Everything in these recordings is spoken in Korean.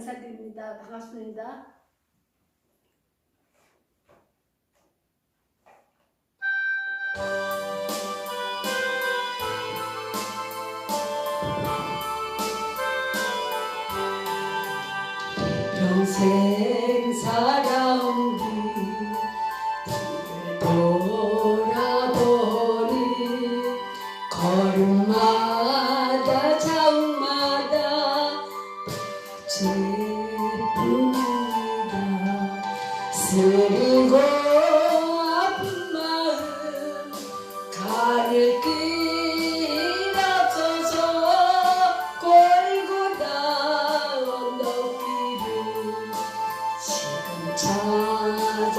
인사드립니다. 반갑습니다. 평생 살아 제뿐이다 쓰리고 아픈 마음 가를 길 앞서서 골고다 언덕길을 지금 찾아옵니다.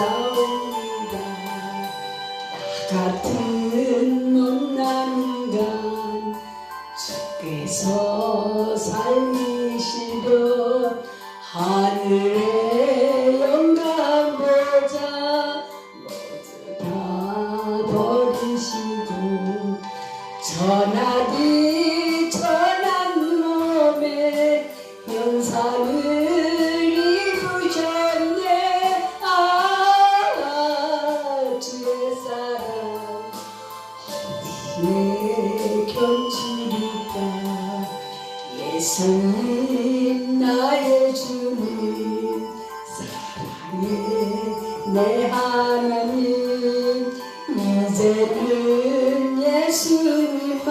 나 같은 못난 인간 주께서 살리시려 하늘의 영광 보자. 모두 다 버리시고 전하디 전한 몸에 영상을 입으셨네. 아 주의 사랑. 내 견주리까 예수님 나의 주님 사랑의 내 하나님. 이제는 예수님만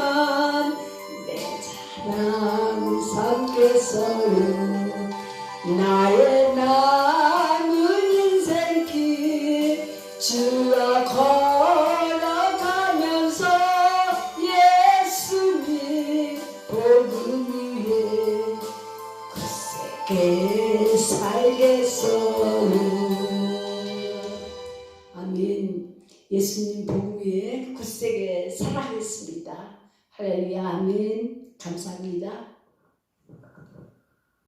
내 자랑 삼겠어요. 나의 남 굳세게 살겠어요 아멘. 예수님 복음 위에 굳세게 살아가겠습니다. 할렐루야. 아멘. 감사합니다